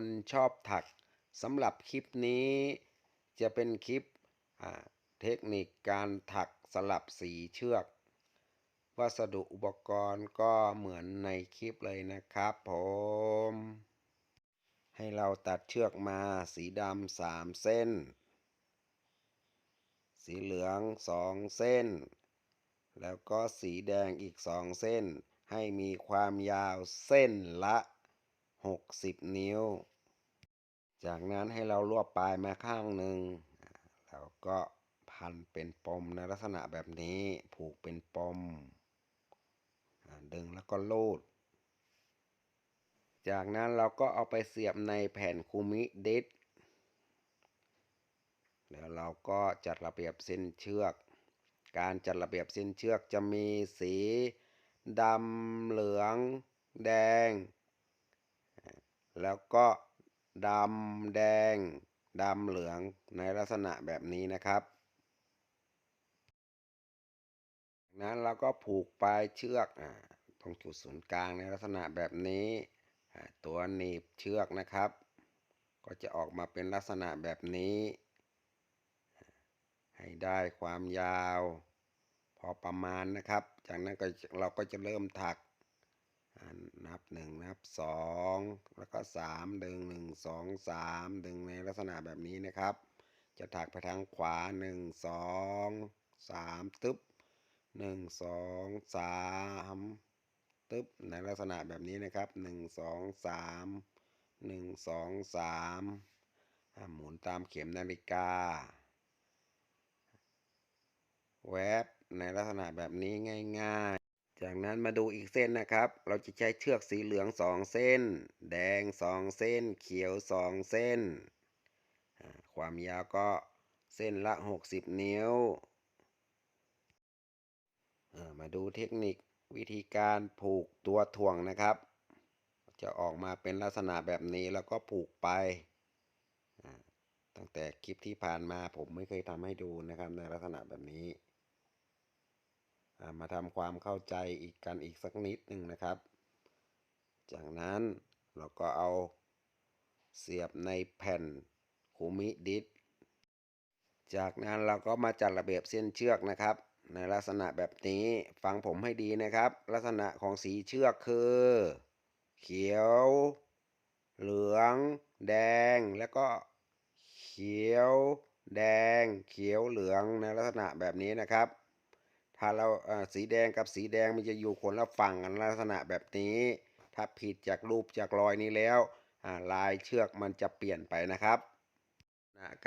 คนชอบถักสำหรับคลิปนี้ จะเป็นคลิปเทคนิคการถักสลับสีเชือก วัสดุอุปกรณ์ก็เหมือนในคลิปเลยนะครับผม ให้เราตัดเชือกมาสีดำสามเส้น สีเหลืองสองเส้น แล้วก็สีแดงอีกสองเส้น ให้มีความยาวเส้นละ 60 นิ้ว จากนั้นให้เรารวบปลายมาข้างหนึ่งแล้วก็พันเป็นปมในลักษณะแบบนี้ผูกเป็นปม ดึงแล้วก็ลูด จากนั้นเราก็เอาไปเสียบในแผ่นคูมิดิสแล้วเราก็จัดระเบียบเส้นเชือก การจัดระเบียบเส้นเชือกจะมีสีดำเหลือง แดง แล้วก็ดำแดงดำเหลืองในลักษณะแบบนี้นะครับนั้นเราก็ผูกปลายเชือกอตรงจุดศูนย์กลางในลักษณะแบบนี้ ตัวหนีบเชือกนะครับ ก็จะออกมาเป็นลักษณะแบบนี้ ให้ได้ความยาว พอประมาณนะครับ จากนั้นก็เราก็จะเริ่มถัก นับหนึ่งนับสองแล้วก็สามดึงหนึ่งสองสามดึงในลักษณะแบบนี้นะครับ จะถักไปทางขวาหนึ่งสองสามตึ๊บหนึ่งสองสามตึ๊บในลักษณะแบบนี้นะครับหนึ่งสองสามหนึ่งสองสามหมุนตามเข็มนาฬิกา แวบในลักษณะแบบนี้ง่าย ๆ จากนั้นมาดูอีกเส้นนะครับ เราจะใช้เชือกสีเหลืองสองเส้น แดงสองเส้น เขียวสองเส้น ความยาวก็เส้นละ 60 นิ้ว มาดูเทคนิควิธีการผูกตัวถ่วงนะครับ จะออกมาเป็นลักษณะแบบนี้แล้วก็ผูกไป ตั้งแต่คลิปที่ผ่านมาผมไม่เคยทำให้ดูนะครับในลักษณะแบบนี้ มาทำความเข้าใจอีกกันอีกสักนิดหนึ่งนะครับ จากนั้นเราก็เอาเสียบในแผ่นคูมิดิสจากนั้นเราก็มาจัดระเบียบเส้นเชือกนะครับ ในลักษณะแบบนี้ฟังผมให้ดีนะครับ ลักษณะของสีเชือกคือ เขียว เหลือง แดงแล้วก็เขียว แดง เขียวเหลืองในลักษณะแบบนี้นะครับ ถ้าเราสีแดงกับสีแดงมันจะอยู่คนละฝั่งกันลักษณะแบบนี้ ถ้าผิดจากรูปจากรอยนี้แล้วลายเชือกมันจะเปลี่ยนไปนะครับ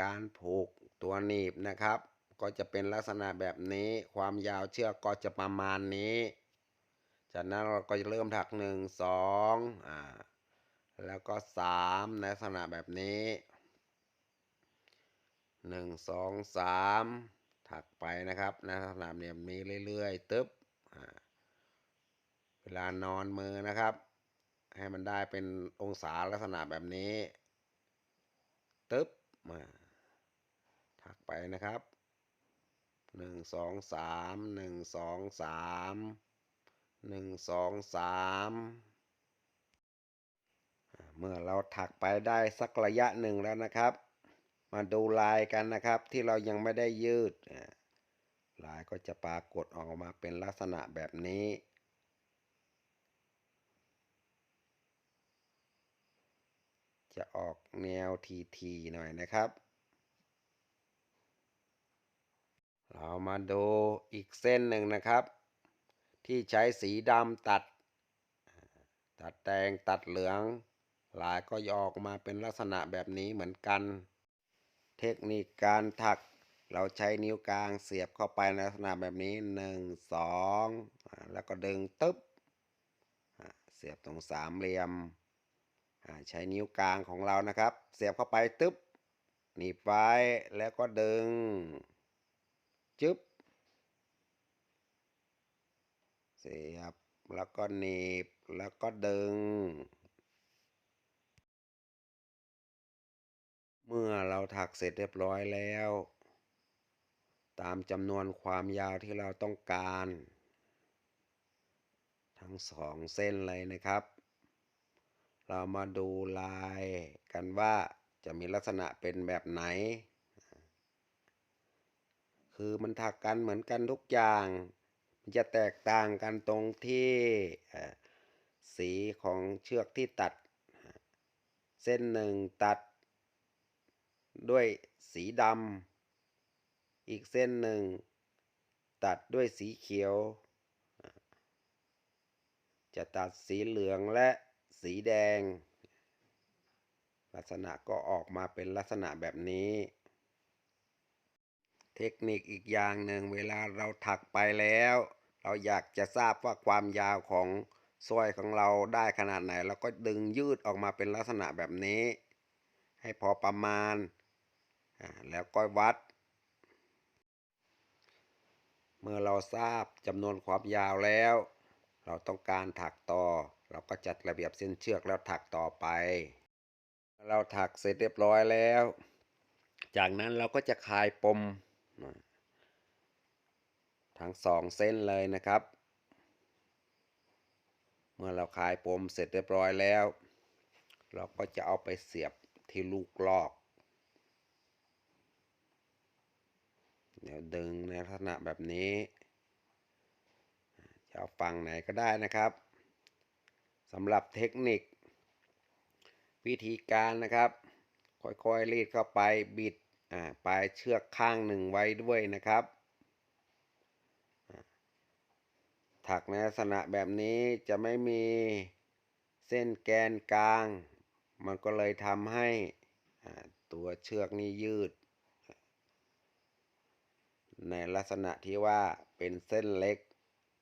การผูกตัวหนีบนะครับ ก็จะเป็นลักษณะแบบนี้ ความยาวเชือกก็จะประมาณนี้ จากนั้นเราก็จะเริ่มถักหนึ่งสองอ่าแล้วก็สามลักษณะแบบนี้หนึ่งสองสาม ถักไปนะครับในลักษณะแบบนี้เรื่อยๆตึ๊บเวลานอนมือนะครับ ให้มันได้เป็นองศาลักษณะแบบนี้ตึ๊บมาถักไปนะครับหนึ่งสองสามหนึ่งสองสามหนึ่งสองสามเมื่อเราถักไปได้สักระยะหนึ่งแล้วนะครับ มาดูลายกันนะครับ ที่เรายังไม่ได้ยืด ลายก็จะปรากฏออกมาเป็นลักษณะแบบนี้ จะออกแนวทีๆหน่อยนะครับ เรามาดูอีกเส้นหนึ่งนะครับ ที่ใช้สีดำตัด ตัดแดงตัดเหลืองลายก็ยออกมาเป็นลักษณะแบบนี้เหมือนกัน เทคนิคการถัก เราใช้นิ้วกลางเสียบเข้าไปในลักษณะแบบนี้หนึ่งสองแล้วก็ดึงตึ๊บเสียบตรงสามเหลี่ยมใช้นิ้วกลางของเรานะครับ เสียบเข้าไปตึ๊บหนีบไว้แล้วก็ดึง จึ๊บ เสียบแล้วก็หนีบแล้วก็ดึง เมื่อเราถักเสร็จเรียบร้อยแล้ว ตามจำนวนความยาวที่เราต้องการ ทั้งสองเส้นเลยนะครับ เรามาดูลายกันว่าจะมีลักษณะเป็นแบบไหน คือมันถักกันเหมือนกันทุกอย่าง มันจะแตกต่างกันตรงที่สีของเชือกที่ตัด เส้นหนึ่งตัด ด้วยสีดำ อีกเส้นหนึ่ง ตัดด้วยสีเขียว จะตัดสีเหลืองและสีแดง ลักษณะก็ออกมาเป็นลักษณะแบบนี้ เทคนิคอีกอย่างหนึ่งเวลาเราถักไปแล้ว เราอยากจะทราบว่าความยาวของสร้อยของเราได้ขนาดไหน เราก็ดึงยืดออกมาเป็นลักษณะแบบนี้ ให้พอประมาณ แล้วก็วัด เมื่อเราทราบจำนวนความยาวแล้ว เราต้องการถักต่อ เราก็จัดระเบียบเส้นเชือกแล้วถักต่อไป เราถักเสร็จเรียบร้อยแล้ว จากนั้นเราก็จะคลายปม ทั้งสองเส้นเลยนะครับ เมื่อเราคลายปมเสร็จเรียบร้อยแล้ว เราก็จะเอาไปเสียบที่ลูกลอก เดี๋ยวดึงในลักษณะแบบนี้จะเอาฝั่งไหนก็ได้นะครับสำหรับเทคนิค วิธีการนะครับ ค่อยๆรีดเข้าไปบิดปลายเชือกข้างหนึ่งไว้ด้วยนะครับ ถักในลักษณะแบบนี้จะไม่มีเส้นแกนกลาง มันก็เลยทำให้ตัวเชือกนี้ยืด ในลักษณะที่ว่าเป็นเส้นเล็ก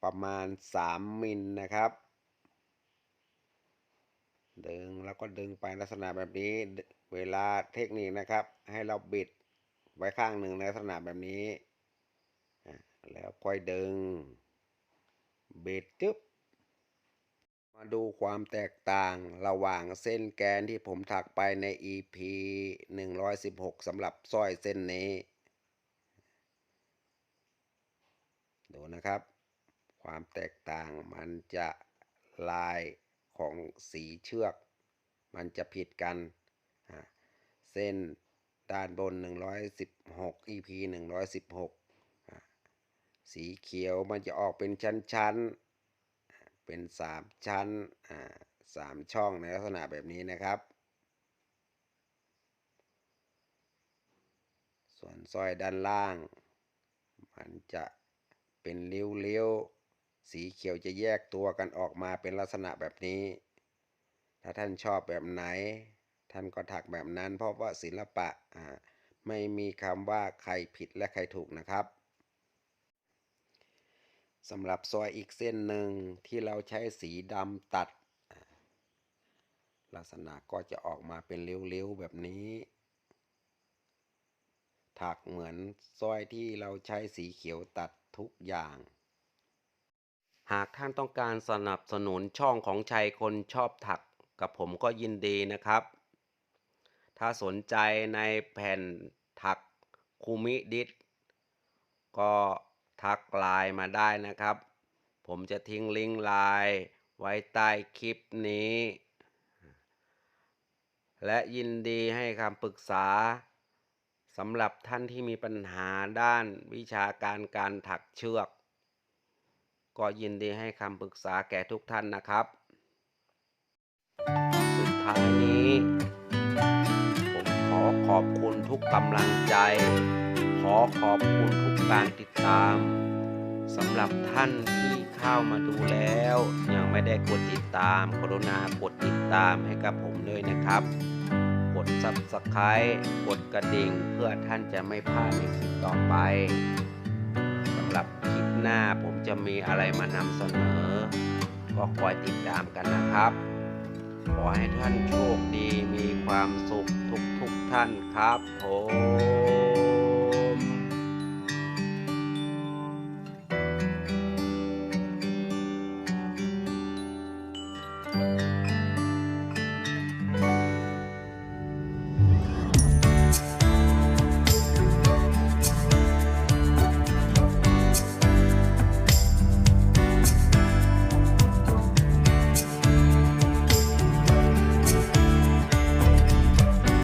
ประมาณ 3 มิลนะครับ ดึงแล้วก็ดึงไปลักษณะแบบนี้ เวลาเทคนิคนะครับ ให้เราบิดไว้ข้างหนึ่งในลักษณะแบบนี้ แล้วค่อยดึง บิดจึ๊บมาดูความแตกต่างระหว่างเส้นแกนที่ผมถักไปใน EP 116สำหรับสร้อยเส้นนี้ ดู นะครับ ความแตกต่างมันจะลายของสีเชือก มันจะผิดกัน เส้นด้านบน 116 EP 116อะสีเขียวมันจะออกเป็นชั้นๆ เป็นสามชั้นอ่าสามช่องในลักษณะแบบนี้นะครับส่วนสร้อยด้านล่าง มันจะ เป็นเลี้ยวๆ สีเขียวจะแยกตัวกันออกมาเป็นลักษณะแบบนี้ ถ้าท่านชอบแบบไหน ท่านก็ถักแบบนั้น เพราะว่าศิลปะไม่มีคำว่าใครผิดและใครถูกนะครับสำหรับซอยอีกเส้นหนึ่งที่เราใช้สีดำตัด ลักษณะก็จะออกมาเป็นเลี้ยวๆ แบบนี้ ถักเหมือนสร้อยที่เราใช้สีเขียวตัด ทุกอย่าง หากท่านต้องการสนับสนุนช่องของชัยคนชอบถักกับผมก็ยินดีนะครับ ถ้าสนใจในแผ่นถักคูมิดิสก็ทักไลน์มาได้นะครับ ผมจะทิ้งลิงก์ไลน์ไว้ใต้คลิปนี้ และยินดีให้คำปรึกษา สำหรับท่านที่มีปัญหาด้านวิชาการการถักเชือก ก็ยินดีให้คำปรึกษาแก่ทุกท่านนะครับ สุดท้ายนี้ ผมขอขอบคุณทุกกำลังใจ ขอขอบคุณทุกการติดตามสำหรับท่านที่เข้ามาดูแล้ว ยังไม่ได้กดติดตามกรุณากดติดตามให้กับผมด้วยนะครับ Subscribe กดกระดิ่งเพื่อท่านจะไม่พลาดในคลิปต่อไปสำหรับคลิปหน้าผมจะมีอะไรมานำเสนอ ก็คอยติดตามกันนะครับ ขอให้ท่านโชคดีมีความสุขทุกทุกท่านครับผม